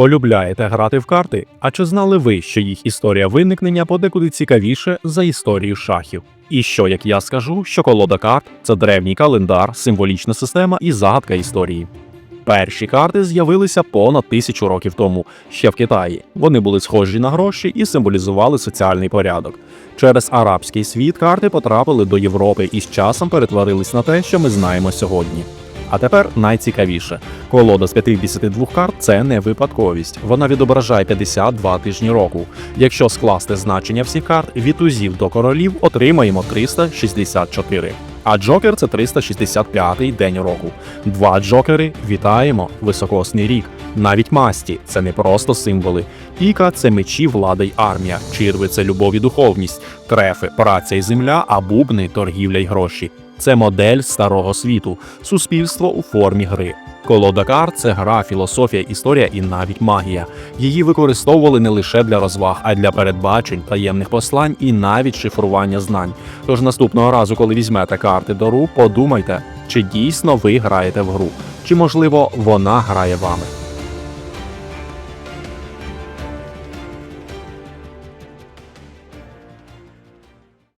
Полюбляєте грати в карти? А чи знали ви, що їх історія виникнення подекуди цікавіше за історію шахів? І що, як я скажу, що колода карт це древній календар, символічна система і загадка історії. Перші карти з'явилися понад тисячу років тому, ще в Китаї. Вони були схожі на гроші і символізували соціальний порядок. Через арабський світ карти потрапили до Європи і з часом перетворились на те, що ми знаємо сьогодні. А тепер найцікавіше: колода з 52 карт це не випадковість. Вона відображає 52 тижні року. Якщо скласти значення всіх карт від узів до королів, отримаємо 364. А Джокер це 365-й день року. Два Джокери вітаємо високосний рік. Навіть масті це не просто символи. Піка це мечі, влада й армія. Чирви це любов і духовність. Трефи, праця і земля, а бубни торгівля й гроші. Це модель старого світу, суспільство у формі гри. Колода Дакар це гра, філософія, історія і навіть магія. Її використовували не лише для розваг, а й для передбачень, таємних послань і навіть шифрування знань. Тож наступного разу, коли візьмете карти до рук, подумайте, чи дійсно ви граєте в гру, чи можливо вона грає вами.